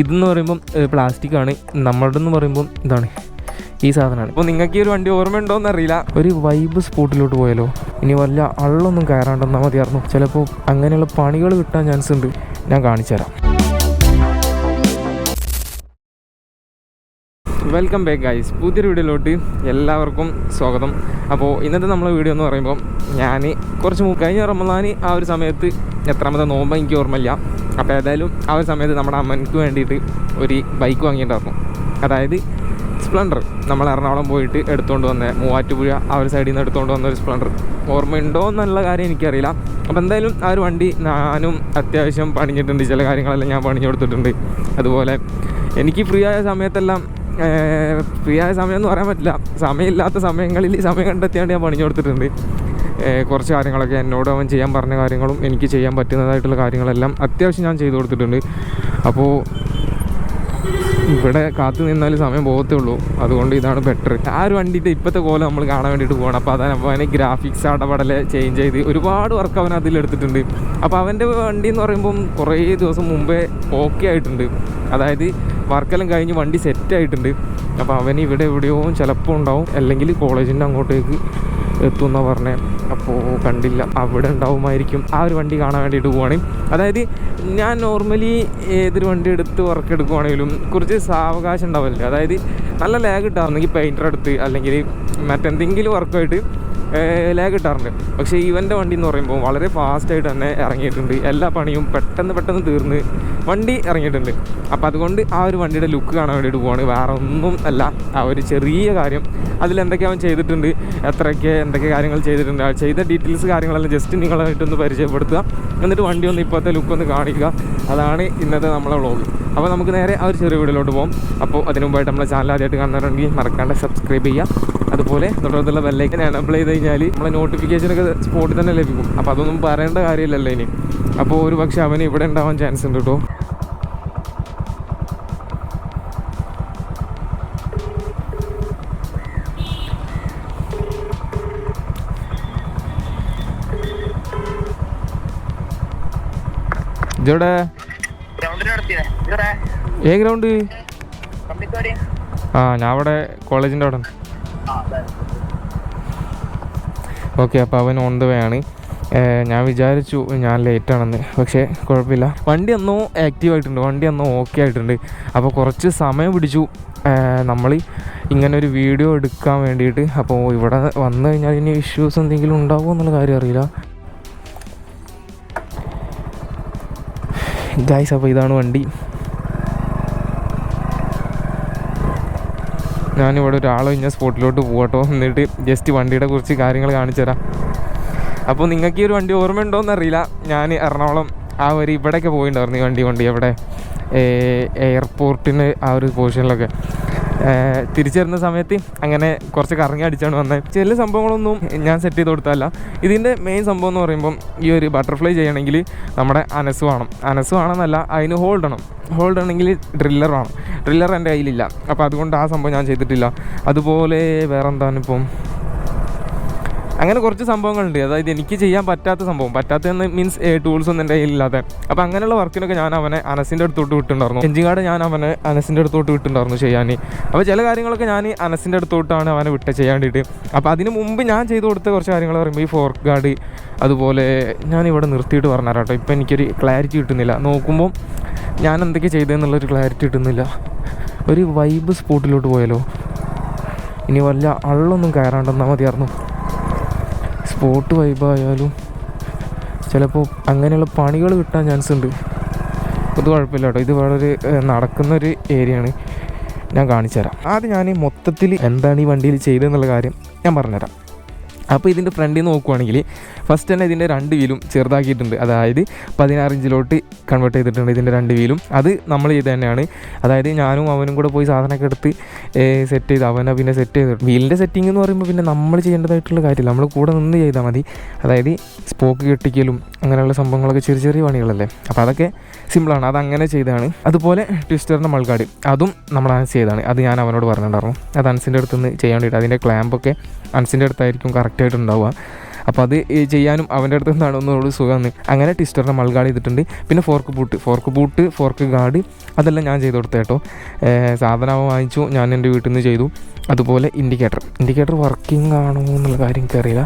ഇതെന്ന് പറയുമ്പം പ്ലാസ്റ്റിക് ആണ് നമ്മളുടെ എന്ന് പറയുമ്പം ഇതാണ് ഈ സാധനമാണ്. അപ്പോൾ നിങ്ങൾക്ക് ഈ ഒരു വണ്ടി ഓർമ്മയുണ്ടോ എന്നറിയില്ല ഒരു വൈബ് സ്പോട്ടിലോട്ട് പോയാലോ. ഇനി വല്ല അള്ളൊന്നും കയറാണ്ടെന്നാൽ മതിയായിരുന്നു. ചിലപ്പോൾ അങ്ങനെയുള്ള പണികൾ കിട്ടാൻ ചാൻസ് ഉണ്ട്. ഞാൻ കാണിച്ചു തരാം വെൽക്കം ബാക്ക് ഗൈസ് പുതിയൊരു വീഡിയോയിലോട്ട് എല്ലാവർക്കും സ്വാഗതം. അപ്പോൾ ഇന്നത്തെ നമ്മളെ വീഡിയോ എന്ന് പറയുമ്പോൾ ഞാൻ കുറച്ച് കഴിഞ്ഞ റമദാൻ ആ ഒരു സമയത്ത് എത്രാമത്തെ നോമ്പ് എനിക്ക് ഓർമ്മയില്ല. അപ്പോൾ ഏതായാലും ആ ഒരു സമയത്ത് നമ്മുടെ അമ്മയ്ക്ക് വേണ്ടിയിട്ട് ഒരു ബൈക്ക് വാങ്ങിയിട്ടുണ്ടായിരുന്നു. അതായത് സ്പ്ലൻഡർ നമ്മൾ എറണാകുളം പോയിട്ട് എടുത്തുകൊണ്ട് വന്ന മൂവാറ്റുപുഴ ആ ഒരു സൈഡിൽ നിന്ന് എടുത്തുകൊണ്ട് വന്ന ഒരു സ്പ്ലൻഡർ ഓർമ്മയുണ്ടോ എന്നുള്ള കാര്യം എനിക്കറിയില്ല. അപ്പോൾ എന്തായാലും ആ ഒരു വണ്ടി ഞാനും അത്യാവശ്യം പണിഞ്ഞിട്ടുണ്ട്. ചില കാര്യങ്ങളെല്ലാം ഞാൻ പണിഞ്ഞു കൊടുത്തിട്ടുണ്ട്. അതുപോലെ എനിക്ക് ഫ്രീ ആയ സമയത്തെല്ലാം ഫ്രീ ആയ സമയം എന്ന് പറയാൻ പറ്റില്ല. സമയമില്ലാത്ത സമയങ്ങളിൽ സമയം കണ്ടെത്തിയാണ്ട് ഞാൻ പണിഞ്ഞു കൊടുത്തിട്ടുണ്ട്. കുറച്ച് കാര്യങ്ങളൊക്കെ എന്നോട് അവൻ ചെയ്യാൻ പറഞ്ഞ കാര്യങ്ങളും എനിക്ക് ചെയ്യാൻ പറ്റുന്നതായിട്ടുള്ള കാര്യങ്ങളെല്ലാം അത്യാവശ്യം ഞാൻ ചെയ്തു കൊടുത്തിട്ടുണ്ട്. അപ്പോൾ ഇവിടെ കാത്തു നിന്നാൽ സമയം പോകത്തേ ഉള്ളൂ. അതുകൊണ്ട് ഇതാണ് ബെറ്റർ ആ ഒരു വണ്ടിയുടെ ഇപ്പോഴത്തെ കോലം നമ്മൾ കാണാൻ വേണ്ടിയിട്ട് പോകണം അപ്പോൾ അതാണ് അപ്പോൾ അവനെ ഗ്രാഫിക്സ് അടപടലെ ചേഞ്ച് ചെയ്ത് ഒരുപാട് വർക്ക് അവൻ അതിൽ എടുത്തിട്ടുണ്ട്. അപ്പോൾ അവന്റെ വണ്ടി എന്ന് പറയുമ്പം കുറേ ദിവസം മുമ്പേ ഓക്കെ ആയിട്ടുണ്ട്. അതായത് വർക്കെല്ലാം കഴിഞ്ഞ് വണ്ടി സെറ്റ് ആയിട്ടുണ്ട്. അപ്പോൾ അവൻ ഇവിടെ എവിടെയോ ചിലപ്പോൾ ഉണ്ടാവും. അല്ലെങ്കിൽ കോളേജിന്റെ അങ്ങോട്ടേക്ക് എത്തുമെന്നാണ് പറഞ്ഞത് അപ്പോൾ കണ്ടില്ല. അവിടെ ഉണ്ടാവുമായിരിക്കും. ആ ഒരു വണ്ടി കാണാൻ വേണ്ടിയിട്ട് പോവുകയാണെങ്കിൽ അതായത് ഞാൻ നോർമലി ഏതൊരു വണ്ടി എടുത്ത് വർക്ക് എടുക്കുവാണെങ്കിലും കുറച്ച് സാവകാശം ഉണ്ടാവില്ല അതായത് നല്ല ലാഗ് കിട്ടാറുണ്ടെങ്കിൽ പെയിന്റർ എടുത്ത് അല്ലെങ്കിൽ മറ്റെന്തെങ്കിലും വർക്കായിട്ട് ലാഗ് ഇട്ടാറുണ്ട് പക്ഷേ ഇവന്റെ വണ്ടി എന്ന് പറയുമ്പോൾ വളരെ ഫാസ്റ്റായിട്ട് തന്നെ ഇറങ്ങിയിട്ടുണ്ട്. എല്ലാ പണിയും പെട്ടെന്ന് പെട്ടെന്ന് തീർന്ന് വണ്ടി ഇറങ്ങിയിട്ടുണ്ട്. അപ്പോൾ അതുകൊണ്ട് ആ ഒരു വണ്ടിയുടെ ലുക്ക് കാണാൻ വേണ്ടിയിട്ട് പോവാണ്. വേറെ ഒന്നും അല്ല. ആ ഒരു ചെറിയ കാര്യം. അതിലെന്തൊക്കെ അവൻ ചെയ്തിട്ടുണ്ട്? എത്രയൊക്കെ എന്തൊക്കെ കാര്യങ്ങൾ ചെയ്തിട്ടുണ്ട്. ആ ചെയ്ത ഡീറ്റെയിൽസ് കാര്യങ്ങളെല്ലാം ജസ്റ്റ് നിങ്ങളായിട്ടൊന്ന് പരിചയപ്പെടുത്തുക. എന്നിട്ട് വണ്ടി ഒന്ന് ഇപ്പോഴത്തെ ലുക്ക് ഒന്ന് കാണിക്കുക. അതാണ് ഇന്നത്തെ നമ്മളെ വ്ളോഗ് അപ്പോൾ നമുക്ക് നേരെ ആ ഒരു ചെറിയ വീഡിയോയിലോട്ട് പോകും അപ്പോൾ അതിനു മുമ്പായിട്ട് നമ്മളെ ചാനൽ ആദ്യമായിട്ട് കാണാറുണ്ടെങ്കിൽ മറക്കാണ്ട് സബ്സ്ക്രൈബ് ചെയ്യുക. അതുപോലെ തുടർന്നുള്ള ബെല്ലൈക്കൻ എനബിൾ ചെയ്ത് കഴിഞ്ഞാൽ നമ്മളെ നോട്ടിഫിക്കേഷനൊക്കെ സ്പോട്ടിൽ തന്നെ ലഭിക്കും. അപ്പോൾ അതൊന്നും പറയേണ്ട കാര്യമില്ലല്ലോ ഇനി. അപ്പോൾ ഒരു പക്ഷേ അവന് ഇവിടെ ഉണ്ടാവാൻ ചാൻസ് ഉണ്ട് കേട്ടോ നടത്തിയേ ഏ ഗ്രൗണ്ട്? ആ ഞാൻ അവിടെ കോളേജിന്റെ അവിടെ. ഓക്കെ അപ്പോൾ അവൻ ഓൺ ദ വേ ആണ്. ഞാൻ വിചാരിച്ചു ഞാൻ ലേറ്റ് ആണെന്ന് പക്ഷേ കുഴപ്പമില്ല. വണ്ടി എന്നോ ആക്റ്റീവ് ആയിട്ടുണ്ട് വണ്ടി എന്നോ ഓക്കെ ആയിട്ടുണ്ട്. അപ്പോൾ കുറച്ച് സമയം പിടിച്ചു. നമ്മൾ ഇങ്ങനെ ഒരു വീഡിയോ എടുക്കാൻ വേണ്ടിയിട്ട്. അപ്പോൾ ഇവിടെ വന്നു കഴിഞ്ഞാൽ ഇനി ഇഷ്യൂസ് എന്തെങ്കിലും ഉണ്ടാവുമോ എന്നുള്ള കാര്യം അറിയില്ല. ഗായ്സ് അപ്പോൾ ഇതാണ് വണ്ടി. ഞാനിവിടെ ഒരാളോ ഇന്ന സ്പോട്ടിലോട്ട് പോകട്ടോ എന്നിട്ട് ജസ്റ്റ് വണ്ടിയുടെ കുറച്ച് കാര്യങ്ങൾ കാണിച്ചു തരാം. അപ്പോൾ നിങ്ങൾക്ക് ഈ ഒരു വണ്ടി ഓർമ്മയുണ്ടോ എന്നറിയില്ല ഞാൻ എറണാകുളം ആ ഒരു ഇവിടെയൊക്കെ പോയിട്ടുണ്ടായിരുന്നു ഈ വണ്ടി കൊണ്ട്. എവിടെ? എയർപോർട്ടിന് ആ ഒരു പൊസിഷനിലൊക്കെ തിരിച്ചു വരുന്ന സമയത്ത് അങ്ങനെ കുറച്ച് കറങ്ങി അടിച്ചാണ് വന്നത് ചില സംഭവങ്ങളൊന്നും ഞാൻ സെറ്റ് ചെയ്ത് കൊടുത്തതല്ല. ഇതിന്റെ മെയിൻ സംഭവം എന്ന് പറയുമ്പം ഈ ഒരു ബട്ടർഫ്ലൈ ചെയ്യണമെങ്കിൽ നമ്മുടെ അനസ് വേണം. അനസ് വേണമെന്നല്ല അതിന് ഹോൾഡ് വേണം ഹോൾഡ് ആണെങ്കിൽ ഡ്രില്ലർ വേണം. ഡ്രില്ലർ എന്റെ കയ്യിലില്ല. അപ്പോൾ അതുകൊണ്ട് ആ സംഭവം ഞാൻ ചെയ്തിട്ടില്ല. അതുപോലെ വേറെ എന്താണ് ഇപ്പം? അങ്ങനെ കുറച്ച് സംഭവങ്ങളുണ്ട്. അതായത് എനിക്ക് ചെയ്യാൻ പറ്റാത്ത സംഭവം. പറ്റാത്തതെന്ന് മീൻസ് ടൂൾസ് ഒന്നും എന്റെ കയ്യിലില്ലാതെ. അപ്പോൾ അങ്ങനെയുള്ള വർക്കിനൊക്കെ ഞാൻ അവനെ അനസിന്റെ അടുത്തോട്ട് വിട്ടുണ്ടായിരുന്നു കാർഡ് ഞാൻ അവനെ അനസിന്റെ അടുത്തോട്ട് വിട്ടുണ്ടായിരുന്നു ചെയ്യാൻ. അപ്പോൾ ചില കാര്യങ്ങളൊക്കെ ഞാൻ അനസിന്റെ അടുത്തോട്ടാണ് അവനെ വിട്ട് ചെയ്യാൻ വേണ്ടിയിട്ട് അപ്പോൾ അതിന് മുമ്പ് ഞാൻ ചെയ്തു കൊടുത്ത കുറച്ച് കാര്യങ്ങൾ പറയുമ്പോൾ ഈ ഫോർക്ക് ഗാർഡ് അതുപോലെ ഞാൻ ഇവിടെ നിർത്തിയിട്ട് പറഞ്ഞു കേട്ടോ ഇപ്പോൾ എനിക്കൊരു ക്ലാരിറ്റി കിട്ടുന്നില്ല. നോക്കുമ്പോൾ ഞാൻ എന്തൊക്കെ ചെയ്തതെന്നുള്ളൊരു ക്ലാരിറ്റി കിട്ടുന്നില്ല. ഒരു വൈബ് സ്പോട്ടിലോട്ട് പോയാലോ? ഇനി വല്ല അള്ളൊന്നും കയറാണ്ടെന്നാൽ മതിയായിരുന്നു. സ്പോട്ട് വൈബായാലും ചിലപ്പോൾ അങ്ങനെയുള്ള പണികൾ കിട്ടാൻ ചാൻസ് ഉണ്ട്. അത് കുഴപ്പമില്ല കേട്ടോ ഇത് വളരെ നടക്കുന്നൊരു ഏരിയയാണ് ഞാൻ കാണിച്ചു തരാം ആദ്യം ഞാൻ മൊത്തത്തിൽ എന്താണ് ഈ വണ്ടിയിൽ ചെയ്തതെന്നുള്ള കാര്യം ഞാൻ പറഞ്ഞുതരാം. അപ്പോൾ ഇതിന്റെ ഫ്രണ്ടിൽ നിന്ന് നോക്കുവാണെങ്കിൽ ഫസ്റ്റ് തന്നെ ഇതിന്റെ രണ്ട് വീലും ചെറുതാക്കിയിട്ടുണ്ട്. അതായത് പതിനാറ് ഇഞ്ചിലോട്ട് കൺവേർട്ട് ചെയ്തിട്ടുണ്ട് ഇതിന്റെ രണ്ട് വീലും. അത് നമ്മൾ ചെയ്ത് തന്നെയാണ്. അതായത് ഞാനും അവനും കൂടെ പോയി സാധനമൊക്കെ എടുത്ത് സെറ്റ് ചെയ്ത് അവനെ പിന്നെ സെറ്റ് ചെയ്ത് വീലിന്റെ സെറ്റിംഗ് എന്ന് പറയുമ്പോൾ പിന്നെ നമ്മൾ ചെയ്യേണ്ടതായിട്ടുള്ള കാര്യമില്ല. നമ്മൾ കൂടെ നിന്ന് ചെയ്താൽ മതി. അതായത് സ്പോക്ക് കെട്ടിക്കലും അങ്ങനെയുള്ള സംഭവങ്ങളൊക്കെ ചെറിയ ചെറിയ പണികളല്ലേ? അപ്പോൾ അതൊക്കെ സിമ്പിളാണ് അത് അങ്ങനെ ചെയ്തതാണ് അതുപോലെ ട്വിസ്റ്ററിന്റെ മൾക്കാട് അതും നമ്മൾ അനസ് ചെയ്താണ്. അത് ഞാൻ അവനോട് പറഞ്ഞിട്ടുണ്ടായിരുന്നു. അത് അൻസിന്റെ അടുത്ത് നിന്ന് ചെയ്യാൻ വേണ്ടിയിട്ട്. അതിന്റെ ക്ലാമ്പൊക്കെ അൻസിന്റെ അടുത്തായിരിക്കും കറക്റ്റായിട്ട് ഉണ്ടാവുക അപ്പോൾ അത് ചെയ്യാനും അവന്റെ അടുത്ത് നിന്നാണ് ഒന്നുകൂടി സുഖമാണ് അങ്ങനെ ട്വിസ്റ്ററിനെ മൾഗാഡ് ചെയ്തിട്ടുണ്ട്. പിന്നെ fork boot fork boot fork guard അതെല്ലാം ഞാൻ ചെയ്ത് കൊടുത്ത കേട്ടോ. സാധനം വാങ്ങിച്ചു ഞാൻ എന്റെ വീട്ടിൽ നിന്ന് ചെയ്തു. അതുപോലെ ഇൻഡിക്കേറ്റർ. ഇൻഡിക്കേറ്റർ വർക്കിംഗ് ആണോ എന്നുള്ള കാര്യം എനിക്കറിയില്ല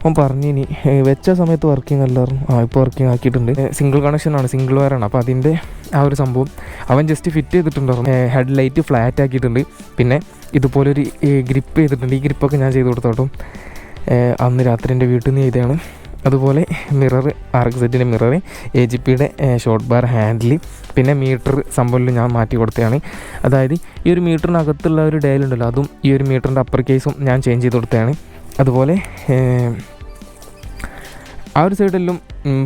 അവൻ പറഞ്ഞു ഇനി വെച്ച സമയത്ത് വർക്കിംഗ് അല്ലായിരുന്നു. ആ ഇപ്പോൾ വർക്കിംഗ് ആക്കിയിട്ടുണ്ട്. സിംഗിൾ കണക്ഷനാണ് സിംഗിൾ വയറാണ് അപ്പോൾ അതിന്റെ ആ ഒരു സംഭവം. അവൻ ജസ്റ്റ് ഫിറ്റ് ചെയ്തിട്ടുണ്ടായിരുന്നു. ഹെഡ് ലൈറ്റ് ഫ്ലാറ്റ് ആക്കിയിട്ടുണ്ട്. പിന്നെ ഇതുപോലൊരു ഗ്രിപ്പ് ചെയ്തിട്ടുണ്ട്. ഈ ഗ്രിപ്പൊക്കെ ഞാൻ ചെയ്ത് കൊടുത്തോട്ടോ അന്ന് രാത്രി എന്റെ വീട്ടിൽ നിന്ന് ചെയ്തതാണ്. അതുപോലെ മിറർ ആർ എക്സ് എഡിന്റെ മിറർ എ ജി പിയുടെ ഷോർട്ട് ബാർ ഹാൻഡിൽ പിന്നെ മീറ്റർ സംഭവം ഞാൻ മാറ്റി കൊടുത്തതാണ്. അതായത് ഈ ഒരു മീറ്ററിനകത്തുള്ള ഒരു ഡയൽ ഉണ്ടല്ലോ അതും ഈ ഒരു മീറ്ററിന്റെ അപ്പർ കേസും ഞാൻ ചേഞ്ച് ചെയ്ത് കൊടുത്തതാണ്. അതുപോലെ ആ ഒരു സൈഡെല്ലാം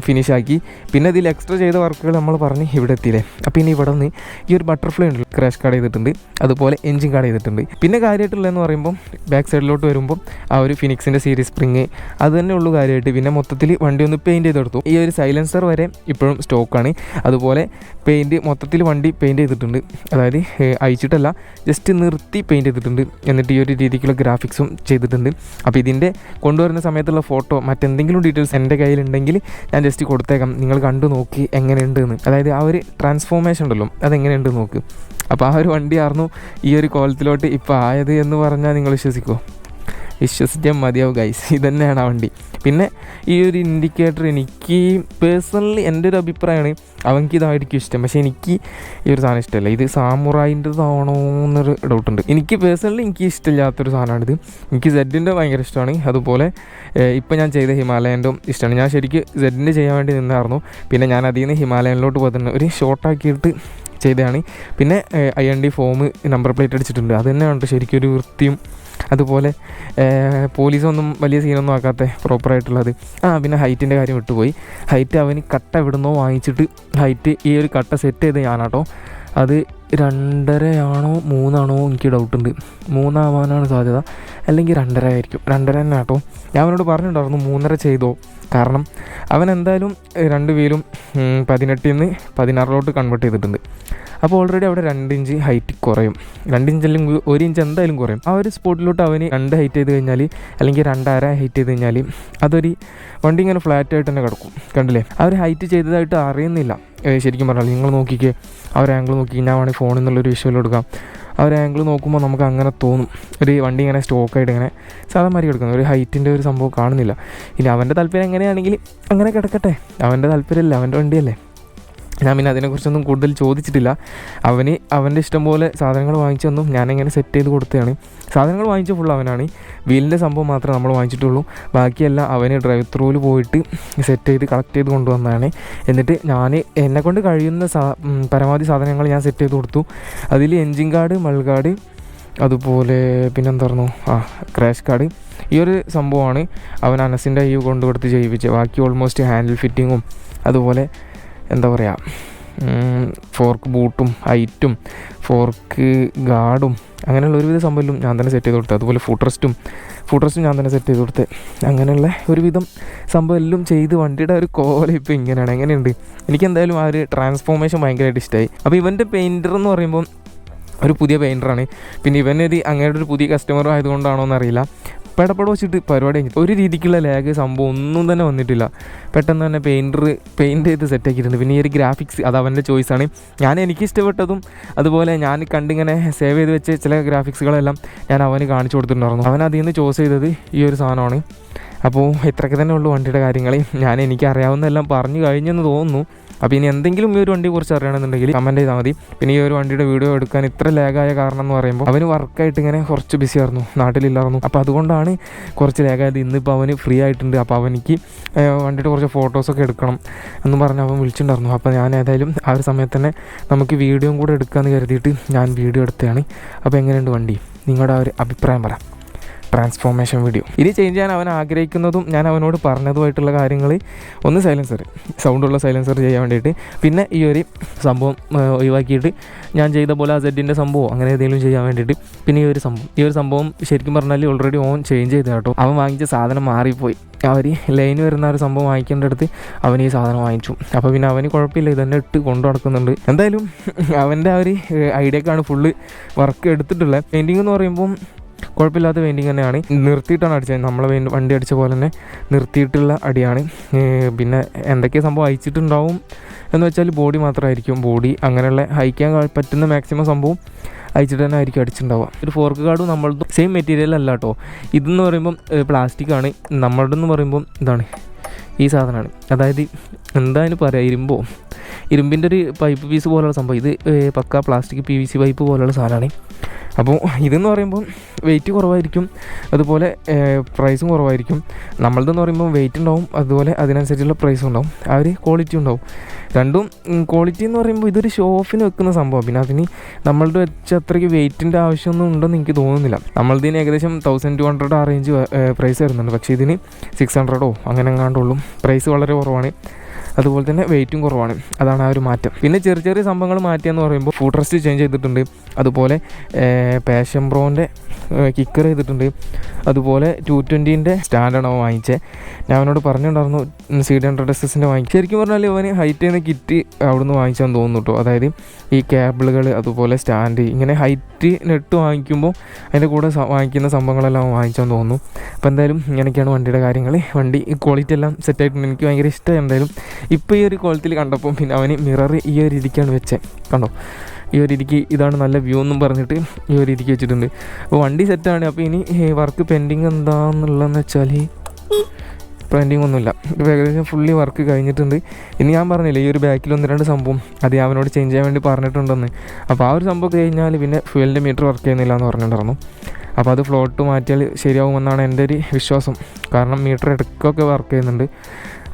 ഫിനിഷ് ആക്കി. പിന്നെ ഇതിൽ എക്സ്ട്രാ ചെയ്ത വർക്കുകൾ നമ്മൾ പറഞ്ഞ് ഇവിടെ എത്തിയില്ലേ? അപ്പോൾ ഇനി ഇവിടെ നിന്ന് ഈ ഒരു ബട്ടർഫ്ലൈ ഉണ്ട് ക്രാഷ് കാർഡ് ചെയ്തിട്ടുണ്ട്. അതുപോലെ എഞ്ചിൻ കാർഡ് ചെയ്തിട്ടുണ്ട്. പിന്നെ കാര്യമായിട്ടുള്ളതെന്ന് പറയുമ്പോൾ ബാക്ക് സൈഡിലോട്ട് വരുമ്പോൾ ആ ഒരു ഫിനിക്സിന്റെ സീരീസ് സ്പ്രിങ് അത് തന്നെ ഉള്ളൂ കാര്യമായിട്ട്. പിന്നെ മൊത്തത്തിൽ വണ്ടി ഒന്ന് പെയിന്റ് ചെയ്തെടുത്തു. ഈ ഒരു സൈലൻസർ വരെ ഇപ്പോഴും സ്റ്റോക്കാണ് അതുപോലെ പെയിന്റ് മൊത്തത്തിൽ വണ്ടി പെയിന്റ് ചെയ്തിട്ടുണ്ട്. അതായത് അയച്ചിട്ടല്ല ജസ്റ്റ് നിർത്തി പെയിന്റ് ചെയ്തിട്ടുണ്ട്. എന്നിട്ട് ഈ ഒരു രീതിക്കുള്ള ഗ്രാഫിക്സും ചെയ്തിട്ടുണ്ട്. അപ്പോൾ ഇതിന്റെ കൊണ്ടുവരുന്ന സമയത്തുള്ള ഫോട്ടോ മറ്റെന്തെങ്കിലും ഡീറ്റെയിൽസ് എന്റെ കയ്യിലുണ്ടെങ്കിൽ ഞാൻ ജസ്റ്റ് കൊടുത്തേക്കാം. നിങ്ങൾ കണ്ടു നോക്കി എങ്ങനെയുണ്ട് എന്ന് അതായത് ആ ഒരു ട്രാൻസ്ഫോർമേഷൻ ഉണ്ടല്ലോ അതെങ്ങനെയുണ്ട് നോക്ക്. അപ്പോൾ ആ ഒരു വണ്ടിയായിരുന്നു ഈ ഒരു കോലത്തിലോട്ട് ഇപ്പോൾ ആയത് എന്ന് പറഞ്ഞാൽ നിങ്ങൾ വിശ്വസിക്കുമോ വിശ്വസിച്ചാൽ മതിയാവും ഗൈസ് ഇതന്നെയാണ് ആ വണ്ടി. പിന്നെ ഈ ഒരു ഇൻഡിക്കേറ്റർ എനിക്ക് പേഴ്സണലി എന്റെ ഒരു അഭിപ്രായമാണ്. അവൻക്ക് ഇതായിരിക്കും ഇഷ്ടം. പക്ഷേ എനിക്ക് ഈ ഒരു സാധനം ഇഷ്ടമല്ല. ഇത് സാമുറായിന്റെതാണോ എന്നൊരു ഡൗട്ടുണ്ട് എനിക്ക് പേഴ്സണലി എനിക്ക് ഇഷ്ടമില്ലാത്തൊരു സാധനമാണിത്. എനിക്ക് സെഡിന്റെ ഭയങ്കര ഇഷ്ടമാണ്. അതുപോലെ ഇപ്പം ഞാൻ ചെയ്ത ഹിമാലയന്റെ ഇഷ്ടമാണ്. ഞാൻ ശരിക്കും സെഡിന്റെ ചെയ്യാൻ വേണ്ടി നിന്നായിരുന്നു. പിന്നെ ഞാൻ അതിൽ നിന്ന് ഹിമാലയനിലോട്ട് പോയിട്ടുണ്ട് ഒരു ഷോർട്ടാക്കിയിട്ട് ചെയ്തതാണ്. പിന്നെ I N D form number plate അടിച്ചിട്ടുണ്ട്. അത് തന്നെയാണ് ശരിക്കും ഒരു വൃത്തിയും അതുപോലെ പോലീസൊന്നും വലിയ സീനൊന്നും ആക്കാത്ത പ്രോപ്പറായിട്ടുള്ളത്. ആ പിന്നെ ഹൈറ്റിന്റെ കാര്യം വിട്ടുപോയി. ഹൈറ്റ് അവന് കട്ട എവിടുന്നോ വാങ്ങിച്ചിട്ട് ഹൈറ്റ് ഈ ഒരു കട്ട സെറ്റ് ചെയ്ത് ഞാനാട്ടോ. അത് രണ്ടരയാണോ മൂന്നാണോ എനിക്ക് ഡൗട്ടുണ്ട് മൂന്നാവാനാണ് സാധ്യത. അല്ലെങ്കിൽ രണ്ടര ആയിരിക്കും. രണ്ടര തന്നെ കേട്ടോ ഞാൻ അവനോട് പറഞ്ഞിട്ടുണ്ടായിരുന്നു മൂന്നര ചെയ്തോ. കാരണം അവൻ എന്തായാലും രണ്ട് പേരും പതിനെട്ടിൽ നിന്ന് പതിനാറിലോട്ട് കൺവേർട്ട് ചെയ്തിട്ടുണ്ട്. അപ്പോൾ ഓൾറെഡി അവിടെ രണ്ട് ഇഞ്ച് ഹൈറ്റ് കുറയും. രണ്ട് ഇഞ്ച് അല്ലെങ്കിൽ ഒരു ഇഞ്ച് എന്തായാലും കുറയും. ആ ഒരു സ്പോട്ടിലോട്ട് അവന് രണ്ട് ഹൈറ്റ് ചെയ്ത് കഴിഞ്ഞാൽ അല്ലെങ്കിൽ രണ്ടര ഹൈറ്റ് ചെയ്ത് കഴിഞ്ഞാൽ അതൊരു വണ്ടി ഇങ്ങനെ ഫ്ലാറ്റ് ആയിട്ട് തന്നെ കിടക്കും. കണ്ടില്ലേ? ആ ഒരു ഹൈറ്റ് ചെയ്തതായിട്ട് അറിയുന്നില്ല. ശരിക്കും പറഞ്ഞാൽ നിങ്ങൾ നോക്കിക്കേ. ആ ഒരു ആംഗിൾ നോക്കി ഞാൻ വേണമെങ്കിൽ ഫോണിൽ നിന്നുള്ളൊരു വിഷ്വൽ എടുക്കാം. ആ ഒരു ആംഗിൾ നോക്കുമ്പോൾ നമുക്ക് അങ്ങനെ തോന്നും. ഒരു വണ്ടി ഇങ്ങനെ സ്റ്റോക്കായിട്ട് ഇങ്ങനെ സാധാരണ മാറി കിടക്കുന്നു. ഒരു ഹൈറ്റിന്റെ ഒരു സംഭവം കാണുന്നില്ല. ഇനി അവന്റെ താല്പര്യം എങ്ങനെയാണെങ്കിൽ അങ്ങനെ കിടക്കട്ടെ. അവന്റെ താല്പര്യമല്ലേ അവന്റെ വണ്ടിയല്ലേ. ഞാൻ പിന്നെ അതിനെക്കുറിച്ചൊന്നും കൂടുതൽ ചോദിച്ചിട്ടില്ല. അവന് അവന്റെ ഇഷ്ടം പോലെ സാധനങ്ങൾ വാങ്ങിച്ചൊന്നും ഞാനിങ്ങനെ സെറ്റ് ചെയ്ത് കൊടുത്തതാണ്. സാധനങ്ങൾ വാങ്ങിച്ച ഫുൾ അവനാണ്. വീലിന്റെ സംഭവം മാത്രമേ നമ്മൾ വാങ്ങിച്ചിട്ടുള്ളൂ. ബാക്കിയെല്ലാം അവന് ഡ്രൈവ് ത്രൂവിൽ പോയിട്ട് സെറ്റ് ചെയ്ത് കളക്ട് ചെയ്ത് കൊണ്ടുവന്നതാണ്. എന്നിട്ട് ഞാൻ എന്നെക്കൊണ്ട് കഴിയുന്ന സാ പരമാവധി സാധനങ്ങൾ ഞാൻ സെറ്റ് ചെയ്ത് കൊടുത്തു. അതിൽ എൻജിൻ കാർഡ് മൾഗാർഡ് അതുപോലെ പിന്നെന്തായിരുന്നു ആ ക്രാഷ് കാർഡ് ഈ ഒരു സംഭവമാണ് അവൻ അനസിന്റെ കൈ കൊണ്ട് കൊടുത്ത് ചെയ്യിപ്പിച്ചത്. ബാക്കി ഓൾമോസ്റ്റ് ഹാൻഡിൽ ഫിറ്റിങ്ങും അതുപോലെ എന്താ പറയുക ഫോർക്ക് ബൂട്ടും ഹൈറ്റും ഫോർക്ക് ഗാർഡും അങ്ങനെയുള്ള ഒരുവിധ സംഭവം ഞാൻ തന്നെ സെറ്റ് ചെയ്ത് കൊടുത്തത്. അതുപോലെ ഫുട്രസ്റ്റും ഫുട്രസ്റ്റും ഞാൻ തന്നെ സെറ്റ് ചെയ്ത് കൊടുത്തത്. അങ്ങനെയുള്ള ഒരുവിധം സംഭവം എല്ലാം ചെയ്ത് വണ്ടിയുടെ ഒരു കോല ഇപ്പോൾ ഇങ്ങനെയാണ്. എങ്ങനെയുണ്ട്? എനിക്ക് എന്തായാലും ആ ഒരു ട്രാൻസ്ഫോർമേഷൻ ഭയങ്കരമായിട്ട് ഇഷ്ടമായി അപ്പോൾ ഇവന്റെ പെയിന്റർ എന്ന് പറയുമ്പോൾ ഒരു പുതിയ പെയിന്ററാണ് പിന്നെ ഇവനൊരു അങ്ങയുടെ ഒരു പുതിയ കസ്റ്റമർ ആയതുകൊണ്ടാണോ എന്നറിയില്ല പെടപ്പെട വെച്ചിട്ട് പരിപാടി കഴിഞ്ഞു. ഒരു രീതിക്കുള്ള ലാഗ് സംഭവം ഒന്നും തന്നെ വന്നിട്ടില്ല. പെട്ടെന്ന് തന്നെ പെയിന്റർ പെയിന്റ് ചെയ്ത് സെറ്റ് ആക്കിയിട്ടുണ്ട്. പിന്നെ ഈ ഒരു ഗ്രാഫിക്സ് അത് അവന്റെ ചോയ്സാണ് ഞാൻ എനിക്ക് ഇഷ്ടപ്പെട്ടതും അതുപോലെ ഞാൻ കണ്ടിങ്ങനെ സേവ് ചെയ്ത് വെച്ച ചില ഗ്രാഫിക്സുകളെല്ലാം ഞാൻ അവന് കാണിച്ചു കൊടുത്തിട്ടുണ്ടായിരുന്നു. അവൻ അതിൽ നിന്ന് ചോയ്സ് ചെയ്തത് ഈ ഒരു സാധനമാണ്. അപ്പോൾ ഇത്രയ്ക്ക് തന്നെ ഉള്ളൂ വണ്ടിയുടെ കാര്യങ്ങൾ ഞാൻ എനിക്ക് അറിയാവുന്നതെല്ലാം പറഞ്ഞു കഴിഞ്ഞെന്ന് തോന്നുന്നു. അപ്പോൾ ഇനി എന്തെങ്കിലും ഈ ഒരു വണ്ടിയെ കുറിച്ച് അറിയണമെന്നുണ്ടെങ്കിൽ കമന്റ് ചെയ്താൽ മതി. പിന്നെ ഈ ഒരു വണ്ടിയുടെ വീഡിയോ എടുക്കാൻ ഇത്ര ലാഗായ കാരണം എന്ന് പറയുമ്പോൾ അവന് വർക്കായിട്ട് ഇങ്ങനെ കുറച്ച് ബിസി ആയിരുന്നു നാട്ടിലില്ലായിരുന്നു. അപ്പോൾ അതുകൊണ്ടാണ് കുറച്ച് ലാഗായത് ഇന്നിപ്പോൾ അവന് ഫ്രീ ആയിട്ടുണ്ട്. അപ്പോൾ അവനിക്ക് വണ്ടിയുടെ കുറച്ച് ഫോട്ടോസൊക്കെ എടുക്കണം എന്ന് പറഞ്ഞ് അവൻ വിളിച്ചിട്ടുണ്ടായിരുന്നു. അപ്പോൾ ഞാൻ ഏതായാലും ആ ഒരു സമയത്ത് തന്നെ നമുക്ക് വീഡിയോയും കൂടെ എടുക്കാമെന്ന് കരുതിയിട്ട് ഞാൻ വീഡിയോ എടുത്തതാണ്. അപ്പോൾ എങ്ങനെയുണ്ട് വണ്ടി? നിങ്ങളുടെ ആ ഒരു അഭിപ്രായം പറ. ട്രാൻസ്ഫോർമേഷൻ വീഡിയോ ഇനി ചേഞ്ച് ചെയ്യാൻ അവൻ ആഗ്രഹിക്കുന്നതും ഞാൻ അവനോട് പറഞ്ഞതുമായിട്ടുള്ള കാര്യങ്ങൾ ഒന്ന് സൈലൻസർ സൗണ്ടുള്ള സൈലൻസർ ചെയ്യാൻ വേണ്ടിയിട്ട്. പിന്നെ ഈ ഒരു സംഭവം ഒഴിവാക്കിയിട്ട് ഞാൻ ചെയ്ത പോലെ ആ സെഡിന്റെ സംഭവം അങ്ങനെ എന്തെങ്കിലും ചെയ്യാൻ വേണ്ടിയിട്ട്. പിന്നെ ഈ ഒരു സംഭവം. ഈ ഒരു സംഭവം ശരിക്കും പറഞ്ഞാൽ ഓൾറെഡി ഓൺ ചേഞ്ച് ചെയ്ത കേട്ടോ. അവൻ വാങ്ങിച്ച സാധനം മാറിപ്പോയി. അവർ ലൈൻ വരുന്ന ഒരു സംഭവം വാങ്ങിക്കേണ്ട അടുത്ത് അവൻ ഈ സാധനം വാങ്ങിച്ചു. അപ്പോൾ പിന്നെ അവന് കുഴപ്പമില്ല ഇതന്നെ ഇട്ട് കൊണ്ടു നടക്കുന്നുണ്ട്. എന്തായാലും അവന്റെ ആ ഒരു ഐഡിയക്കാണ് ഫുള്ള് വർക്ക് എടുത്തിട്ടുള്ളത്. പെയിന്റിംഗ് എന്ന് പറയുമ്പം കുഴപ്പമില്ലാത്ത പെയിന്റിങ് തന്നെയാണ്. നിർത്തിയിട്ടാണ് അടിച്ചത്. നമ്മളെ വണ്ടി- അടിച്ച പോലെ തന്നെ നിർത്തിയിട്ടുള്ള അടിയാണ്. പിന്നെ എന്തൊക്കെ സംഭവം അയച്ചിട്ടുണ്ടാവും എന്ന് വെച്ചാൽ ബോഡി മാത്രമായിരിക്കും. ബോഡി അങ്ങനെയുള്ള അയക്കാൻ ക- പറ്റുന്ന മാക്സിമം സംഭവം അയച്ചിട്ട് തന്നെ ആയിരിക്കും അടിച്ചിട്ടുണ്ടാവുക. ഒരു ഫോർക്ക് കാർഡും നമ്മൾ സെയിം മെറ്റീരിയൽ അല്ല കേട്ടോ ഇതെന്ന് പറയുമ്പം പ്ലാസ്റ്റിക് ആണ്. നമ്മളുടെ എന്ന് പറയുമ്പം ഇതാണ് ഈ സാധനമാണ്. അതായത് എന്താ അതിന് പറയുക ഇരുമ്പോ. ഇരുമ്പിന്റെ ഒരു പൈപ്പ് പീസ് പോലെയുള്ള സംഭവം. ഇത് പക്ക plastic P V C pipe പോലെയുള്ള സാധനമാണ്. അപ്പോൾ ഇതെന്ന് പറയുമ്പോൾ വെയിറ്റ് കുറവായിരിക്കും. അതുപോലെ പ്രൈസും കുറവായിരിക്കും. നമ്മളതെന്ന് പറയുമ്പോൾ വെയിറ്റ് ഉണ്ടാവും. അതുപോലെ അതിനനുസരിച്ചുള്ള പ്രൈസും ഉണ്ടാവും. ആ ഒരു ക്വാളിറ്റി ഉണ്ടാവും. രണ്ടും ക്വാളിറ്റി എന്ന് പറയുമ്പോൾ ഇതൊരു ഷോ ഓഫിന് വെക്കുന്ന സംഭവം പിന്നെ അതിന് നമ്മളുടെ വെച്ച് അത്രയ്ക്ക് വെയിറ്റിന്റെ ആവശ്യമൊന്നും ഉണ്ടെന്ന് എനിക്ക് തോന്നുന്നില്ല. നമ്മളതിന് ഏകദേശം തൗസൻഡ് ടു ഹൺഡ്രഡ് ആ റേഞ്ച് പ്രൈസ് വരുന്നുണ്ട്. പക്ഷേ ഇതിന് സിക്സ് ഹൺഡ്രഡോ അങ്ങനെ എങ്ങാണ്ടുള്ളൂ പ്രൈസ് വളരെ കുറവാണ്. അതുപോലെ തന്നെ വെയിറ്റും കുറവാണ്. അതാണ് ആ ഒരു മാറ്റം. പിന്നെ ചെറിയ ചെറിയ സംഭവങ്ങൾ മാറ്റിയെന്ന് പറയുമ്പോൾ ഫുഡ് റെസ്റ്റ് ചേഞ്ച് ചെയ്തിട്ടുണ്ട്. അതുപോലെ പാഷൻ ബ്രോന്റെ കിക്കർ ചെയ്തിട്ടുണ്ട്. അതുപോലെ ടു ട്വന്റീന്റെ സ്റ്റാൻഡാണ് അവൻ വാങ്ങിച്ചത് ഞാൻ അവനോട് പറഞ്ഞിട്ടുണ്ടായിരുന്നു സീഡ് ഹൺഡ്രഡ് എസ് വാങ്ങിച്ചു ശരിക്കും പറഞ്ഞാൽ അവന് ഹൈറ്റ് ചെയ്യുന്ന കിറ്റ് അവിടെ നിന്ന് വാങ്ങിച്ചാന്ന് തോന്നുന്നു കേട്ടോ അതായത് ഈ കേബിളുകൾ അതുപോലെ സ്റ്റാൻഡ് ഇങ്ങനെ ഹൈറ്റ് നെട്ട് വാങ്ങിക്കുമ്പോൾ അതിന്റെ കൂടെ വാങ്ങിക്കുന്ന സംഭവങ്ങളെല്ലാം അവൻ വാങ്ങിച്ചാന്ന് തോന്നുന്നു. അപ്പോൾ എന്തായാലും ഇങ്ങനെയൊക്കെയാണ് വണ്ടിയുടെ കാര്യങ്ങൾ വണ്ടി ക്വാളിറ്റി എല്ലാം സെറ്റായിട്ടുണ്ട് എനിക്ക് ഭയങ്കര ഇഷ്ടമായി. എന്തായാലും ഇപ്പോൾ ഈ ഒരു ക്വാളിറ്റിയിൽ കണ്ടപ്പോൾ പിന്നെ അവന് മിറർ ഈ ഒരു രീതിക്കാണ് വെച്ചത് കണ്ടോ? ഈ ഒരു രീതിക്ക് ഇതാണ് നല്ല വ്യൂ എന്നും പറഞ്ഞിട്ട് ഈ ഒരു രീതിക്ക് വെച്ചിട്ടുണ്ട്. അപ്പോൾ വണ്ടി സെറ്റാണ് അപ്പോൾ ഇനി വർക്ക് പെൻഡിങ് എന്താണെന്നുള്ളതെന്ന് വെച്ചാൽ പെൻഡിങ് ഒന്നുമില്ല. ഏകദേശം ഫുള്ളി വർക്ക് കഴിഞ്ഞിട്ടുണ്ട്. ഇനി ഞാൻ പറഞ്ഞില്ലേ ഈ ഒരു ബാക്കിൽ ഒന്ന് രണ്ട് സംഭവം അത് അവനോട് ചേഞ്ച് ചെയ്യാൻ വേണ്ടി പറഞ്ഞിട്ടുണ്ടെന്ന്. അപ്പോൾ ആ ഒരു സംഭവം കഴിഞ്ഞാൽ പിന്നെ ഫ്യൂലിന്റെ മീറ്റർ വർക്ക് ചെയ്യുന്നില്ല എന്ന് പറഞ്ഞിട്ടുണ്ടായിരുന്നു. അപ്പോൾ അത് ഫ്ലോട്ട് മാറ്റിയാൽ ശരിയാവുമെന്നാണ് എന്റെ ഒരു വിശ്വാസം. കാരണം മീറ്റർ ഇടയ്ക്കൊക്കെ വർക്ക് ചെയ്യുന്നുണ്ട്.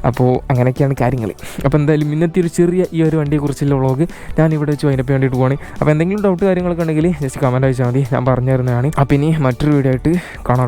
അപ്പോൾ അങ്ങനെയൊക്കെയാണ് കാര്യങ്ങൾ അപ്പോൾ എന്തായാലും ഇന്നത്തെ ഒരു ചെറിയ ഈ ഒരു വണ്ടിയെക്കുറിച്ചുള്ള വ്ളോഗ് ഞാൻ ഇവിടെ വെച്ച് അതിനൊക്കെ വേണ്ടിയിട്ട് പോകണേ അപ്പോൾ എന്തെങ്കിലും ഡൗട്ട് കാര്യങ്ങളൊക്കെ ഉണ്ടെങ്കിൽ ജസ്റ്റ് കമന്റ് അയച്ചാൽ മതി. ഞാൻ പറഞ്ഞു തരുന്നതാണ്. അപ്പോൾ ഇനി മറ്റൊരു വീഡിയോ ആയിട്ട് കാണാം.